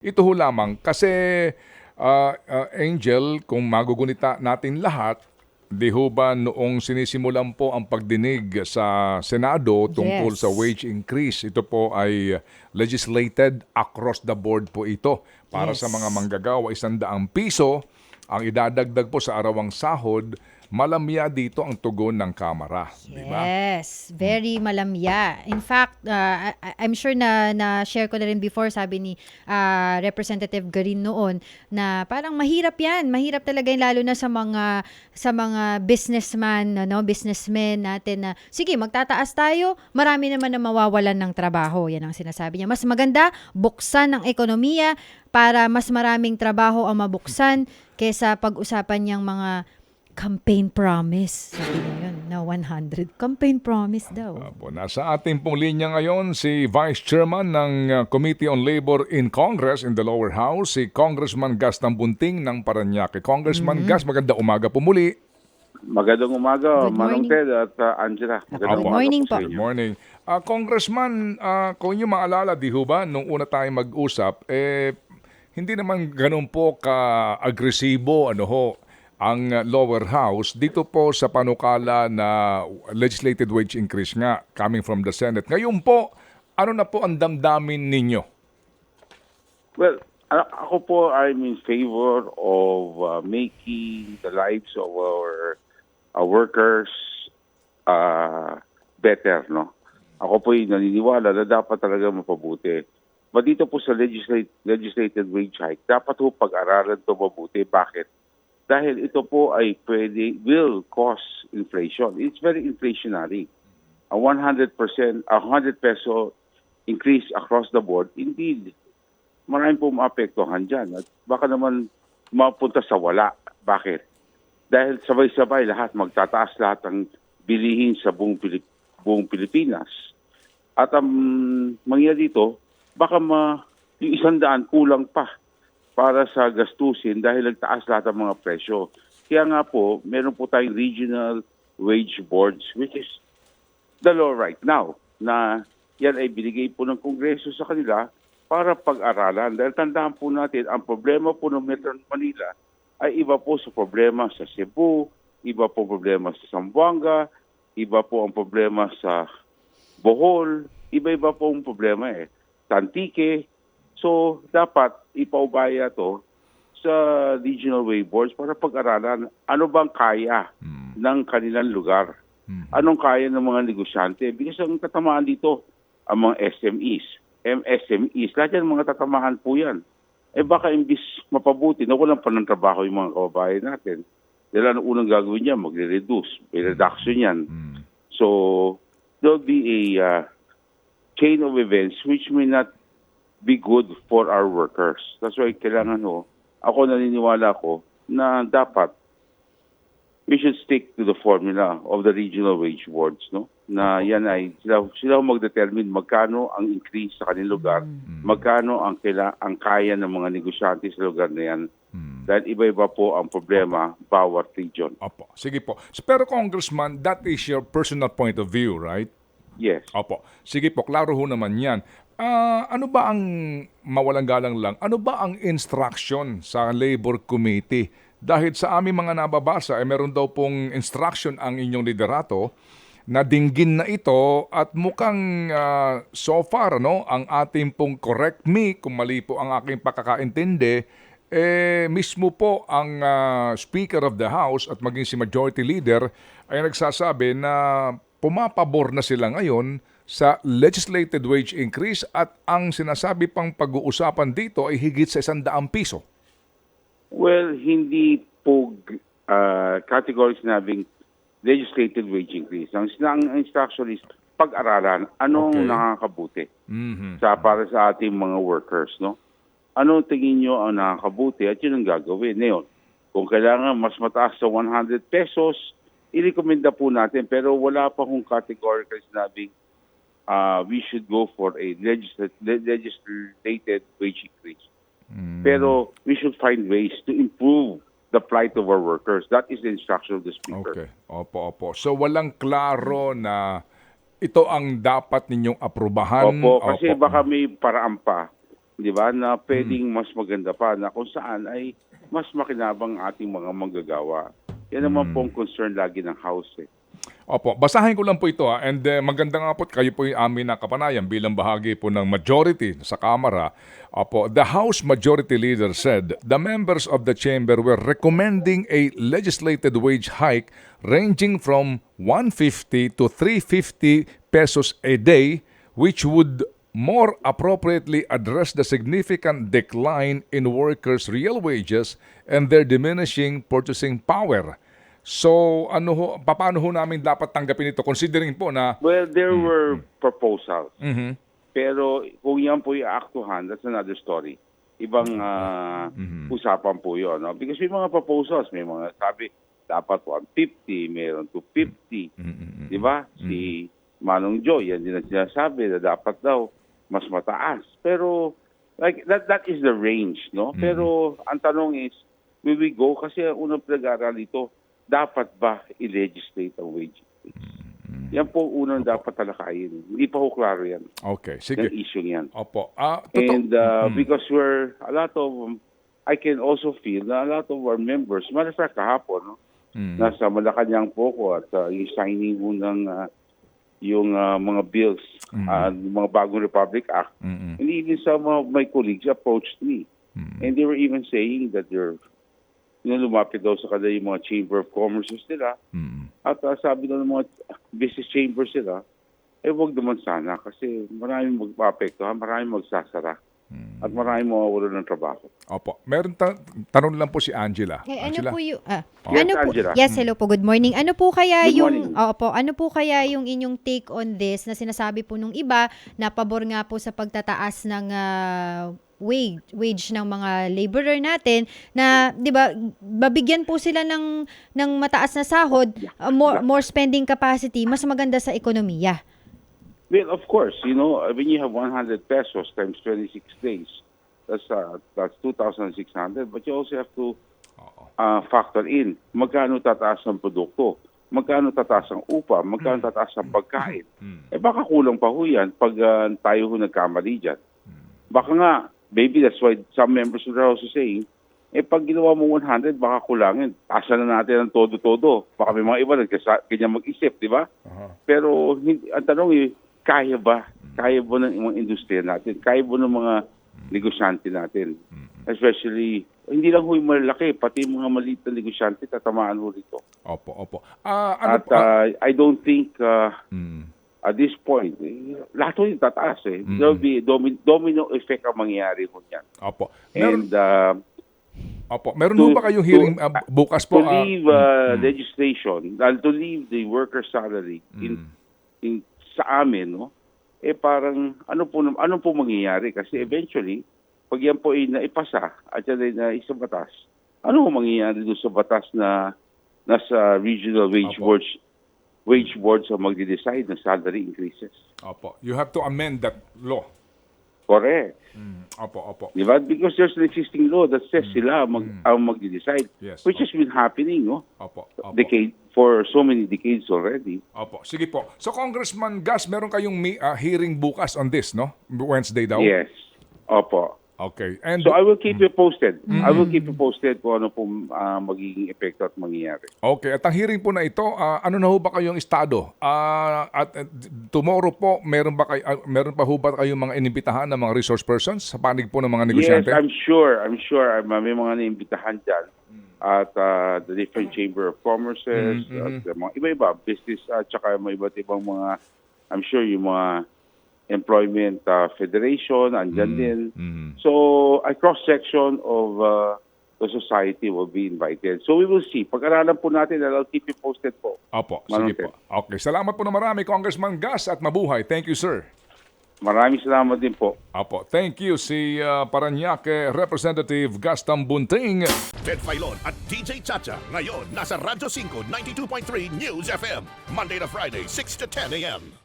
Ito ho lamang kasi ah, ah, Angel, kung magugunita natin lahat, di ho ba noong sinisimulan po ang pagdinig sa Senado tungkol Yes. sa wage increase, ito po ay legislated across the board po ito. Para sa Yes. mga manggagawa, isandaang piso ang idadagdag po sa arawang sahod, malamya dito ang tugon ng Kamara. Di ba? Yes, very malamya. In fact, uh, I'm sure na na-share ko na rin before sabi ni uh, Representative Garin noon na parang mahirap 'yan. Mahirap talaga 'yan lalo na sa mga sa mga businessman, ano, businessmen natin na sige, magtataas tayo, marami naman na mawawalan ng trabaho. 'Yan ang sinasabi niya. Mas maganda buksan ang ekonomiya para mas maraming trabaho ang mabuksan kaysa pag-usapan niyang mga campaign promise. Sabi niya yun, na 100. Campaign promise daw. Apo, nasa ating pong linya ngayon si Vice Chairman ng uh, Committee on Labor in Congress in the Lower House, si Congressman Gas Tambunting ng Paranaque. Congressman Gas, maganda umaga po muli. Magandang umaga, Good Manong morning. Ted at uh, Angela. Magandang Good umaga morning sa po. inyo. Good morning. Ah, Congressman, ah, kung inyo maalala, di ho ba, nung una tayo mag-usap, eh, hindi naman ganun po ka-agresibo, ano ho, ang uh, lower house dito po sa panukala na legislated wage increase nga coming from the Senate. Ngayon po, ano na po ang damdamin ninyo? Well, ako po I'm in favor of uh, making the lives of our, our workers uh, better, no? Ako po yung naniniwala na dapat talaga mapabuti. But dito po sa legislate, legislated wage hike, dapat po pag-aralan to mabuti. Bakit? Dahil ito po ay pwede, will cause inflation. It's very inflationary. A 100%, a 100 peso increase across the board, indeed, maraming po maapektuhan dyan. At baka naman mapunta sa wala. Bakit? Dahil sabay-sabay lahat, magtataas lahat ng bilihin sa buong, Pilip- buong Pilipinas. At ang mangyari dito, baka ma, yung isang daan kulang pa para sa gastusin dahil nagtaas lahat ng mga presyo. Kaya nga po, meron po tayong regional wage boards which is the law right now na yan ay binigay po ng Kongreso sa kanila para pag-aralan. Dahil tandaan po natin, ang problema po ng Metro Manila ay iba po sa problema sa Cebu, iba po problema sa Zamboanga, iba po ang problema sa Bohol, iba-iba po ang problema eh. Tantike. So, dapat ipaubaya to sa regional way boards para pag-aralan ano bang kaya ng kanilang lugar. Anong kaya ng mga negosyante? Because ang tatamaan dito, ang mga SMEs, MSMEs, lahat yan mga tatamaan po yan. Eh baka imbis mapabuti, nawalan pa ng trabaho yung mga kababayan natin. Dahil ano unang gagawin niya, magre-reduce. May reduction yan. So, there'll be a uh, chain of events which may not be good for our workers. That's why kailangan ho, ako naniniwala ko na dapat we should stick to the formula of the regional wage boards, no? Na yan ay sila sila magdetermine magkano ang increase sa kanilang lugar, magkano ang kaila, ang kaya ng mga negosyante sa lugar na yan. Dahil iba-iba po ang problema bawat region. Opo, sige po. Pero Congressman, that is your personal point of view, right? Yes. Opo. Sige po, klaro ho naman yan. Ah, ano ba ang, mawalang galang lang, ano ba ang instruction sa Labor Committee? Dahil sa aming mga nababasa, eh, meron daw pong instruction ang inyong liderato na dinggin na ito at mukhang ah, so far no, ang ating pong correct me kung mali po ang aking pakakaintindi, eh mismo po ang ah, Speaker of the House at maging si Majority Leader ay nagsasabi na pumapabor na sila ngayon sa legislated wage increase at ang sinasabi pang pag-uusapan dito ay higit sa isang piso. Well, hindi po uh, category sinabing legislated wage increase. Ang, ang instruction is pag-aralan anong Okay. nakakabuti Mhm. sa para sa ating mga workers, no? Ano tingin nyo ang nakakabuti at yun ang gagawin. Ngayon, kung kailangan mas mataas sa 100 pesos, i-recommenda po natin pero wala pa kong categorical sinabing uh, we should go for a legislat- le- legislated wage increase. Pero we should find ways to improve the plight of our workers. That is the instruction of the speaker. Okay. Opo, opo. So walang klaro na ito ang dapat ninyong aprubahan. Opo, kasi Opo. baka may paraan pa di ba, na pwedeng mas maganda pa na kung saan ay mas makinabang ating mga manggagawa. Yan naman pong concern lagi ng House. Eh. Opo, basahin ko lang po ito ha. And eh, maganda nga po, kayo po yung amin na kapanayan bilang bahagi po ng majority sa Kamara. Opo, the House Majority Leader said the members of the chamber were recommending a legislated wage hike ranging from 150 to 350 pesos a day, which would more appropriately address the significant decline in workers' real wages and their diminishing purchasing power. So, ano ho, paano ho namin dapat tanggapin ito considering po na Well, there were proposals. Mhm. Pero kung yan po i-aktuhan, that's another story. Ibang ah, usapan po yun. No? Because may mga proposals, may mga sabi, dapat 150, meron 250. Di ba? Si Manong Joy, yan din ang sinasabi na dapat daw mas mataas. Pero like that that is the range, no? Pero ang tanong is, will we go? Kasi ang unang pinag-aaral ito, dapat ba i-legislate ang wage increase? Yan po unang dapat talakayin. Hindi pa ho klaro yan. Okay, Yung sige. issue yan. Opo. Ah, totoo. And uh, because we're, a lot of, um, I can also feel na a lot of our members, matter of fact, kahapon, no? Mm. nasa Malacanang po ko at uh, yung signing ho ng uh, yung uh, mga bills, uh, yung mga bagong Republic Act, Mm-mm. and even some of my colleagues approached me. And they were even saying that they're, you know, lumapit daw sa kanila yung mga Chamber of Commerce nila. Mm. At uh, sabi daw ng mga business chambers sila, eh wag naman sana kasi maraming magpapektuhan, maraming magsasara. At maraming mawawalan ng trabaho. Opo. Meron ta- tanong lang po si Angela. Eh, ano Angela. po yung ah, Yes, ano po Angela. Yes, hello po. Good morning. Ano po kaya Good yung morning. Opo, ano po kaya yung inyong take on this na sinasabi po nung iba na pabor nga po sa pagtataas ng ah, wage wage ng mga laborer natin na 'di ba babigyan po sila ng ng mataas na sahod, ah, more more spending capacity, mas maganda sa ekonomiya. Well, of course, you know, when you have 100 pesos times 26 days, that's uh, that's 2,600. But you also have to uh, factor in magkano tataas ang produkto, magkano tataas ang upa, magkano tataas ang pagkain. Eh baka kulang pa ho yan pag uh, tayo ho nagkamali dyan. Baka nga, maybe that's why some members are also saying, eh pag ginawa mo 100, baka kulangin. Tasan na natin ang todo-todo. Baka may mga iba nagkasa, ganyan mag-isip, di ba? Aha. Pero hindi, ang tanong eh, kaya ba? Kaya ba ng mga industriya natin? Kaya ba ng mga negosyante natin? Especially, hindi lang ho yung malalaki, pati yung mga maliit na negosyante, tatamaan ho rito. Opo, opo. Ah, ano At uh, I don't think uh, mm. at this point, eh, lahat ho yung tataas eh. There will be domi- domino effect ang mangyayari ho niyan. Opo. Meron, And uh, opo. Meron to- ba kayong hearing to- ah, bukas po? to leave uh, legislation, uh, to leave the worker salary in, in sa amin, no? Eh parang ano po ano po mangyayari kasi eventually pag yan po ay naipasa at yan ay naisa batas, ano po mangyayari doon sa batas na nasa regional wage Opo. boards wage boards ang magde-decide ng salary increases. Opo. You have to amend that law. Correct. Mm. Opo, opo. Di ba? Because there's an existing law that says sila mag, ang magde-decide, Yes. which has been happening, no? Opo, opo. Decade, for so many decades already. Opo. Sige po. So, Congressman Gas, meron kayong ah, hearing bukas on this, no? Wednesday daw? Yes. Opo. Okay. And So I will keep you posted. Mm-hmm. I will keep you posted kung ano po ah, magiging epekto at mangyayari. Okay, at ang hearing po na ito, ah, ano na ho ba kayong estado? Ah, at uh, tomorrow po, meron ba kayo, ah, meron pa ho ba kayong mga inimbitahan ng mga resource persons sa panig po ng mga Yes, negosyante? I'm sure. I'm sure. ah, may mga naimbitahan dyan at ah, the different chamber of commerces, at the mga iba-iba, business at saka may iba't ibang mga, I'm sure yung mga employment ah, federation, andyan din. So a cross-section of ah, the society will be invited. So we will see. Pag-aralan po natin and I'll keep you posted po. Opo, sige po. Okay, salamat po na marami, Congressman Gas, at mabuhay. Thank you, sir. Maraming salamat din po. Opo, thank you si ah, Paranaque Representative Gaston Bunting. Ted Filon at DJ Chacha. Ngayon, nasa Radyo 5, 92.3 News FM. Monday to Friday, 6 to 10 a.m.